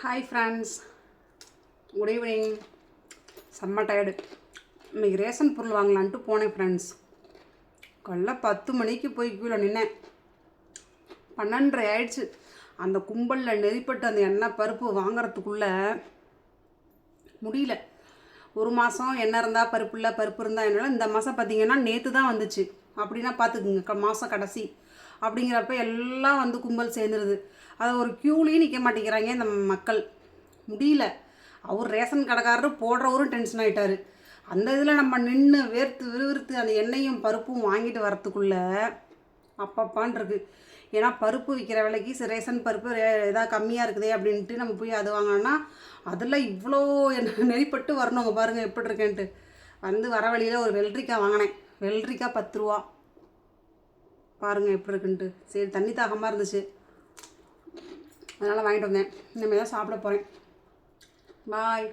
Hi friends good evening செம்ம tired இன்றைக்கி ration பொருள் வாங்கலான்ட்டு போனேன் ஃப்ரெண்ட்ஸ் காலைல பத்து மணிக்கு போய் கீழே நின்னேன். பன்னெண்டரை ஆயிடுச்சு. அந்த கும்பலில் நெறிப்பட்டு அந்த எண்ணெய் பருப்பு வாங்குறதுக்குள்ளே முடியல. ஒரு மாதம் எண்ணெய் இருந்தால் பருப்பு இல்லை பருப்பு இருந்தால் என்னால் இந்த மாதம் பார்த்தீங்கன்னா நேற்று தான் வந்துச்சு. அப்படின்னா பார்த்துக்குங்க மாதம் கடைசி. அப்படிங்கிறப்ப எல்லாம் வந்து கும்பல் சேர்ந்துருது. அதை ஒரு க்யூலேயும் நிற்க மாட்டேங்கிறாங்க இந்த மக்கள். முடியல. அவர் ரேஷன் கடைக்காரரு போடுறவரும் டென்ஷன் ஆகிட்டாரு அந்த இதில் நம்ம நின்று வேர்த்து விறுவிறுத்து அந்த எண்ணெயும் பருப்பும் வாங்கிட்டு வரத்துக்குள்ளே அப்பப்பான்ருக்கு ஏன்னா பருப்பு விற்கிற விலைக்கு ரேஷன் பருப்பு ரே- ஏதாவது கம்மியாக இருக்குதே அப்படின்ட்டு நம்ம போய் அது வாங்கினோன்னா அதில் இவ்வளோ என்ன நெறிப்பட்டு வரணுங்க பாருங்கள் எப்படி இருக்கேன்ட்டு. வந்து வர வழியில் ஒரு வெள்ளரிக்காய் வாங்கினேன். வெள்ளரிக்காய் பத்து ரூபா. பாருங்கள் எப்படி இருக்குன்ட்டு. சரி தண்ணி தாகமாக இருந்துச்சு. அதனால் வாங்கிட்டு வந்தேன். இனிமேல் தான் சாப்பிட போகிறேன் பாய்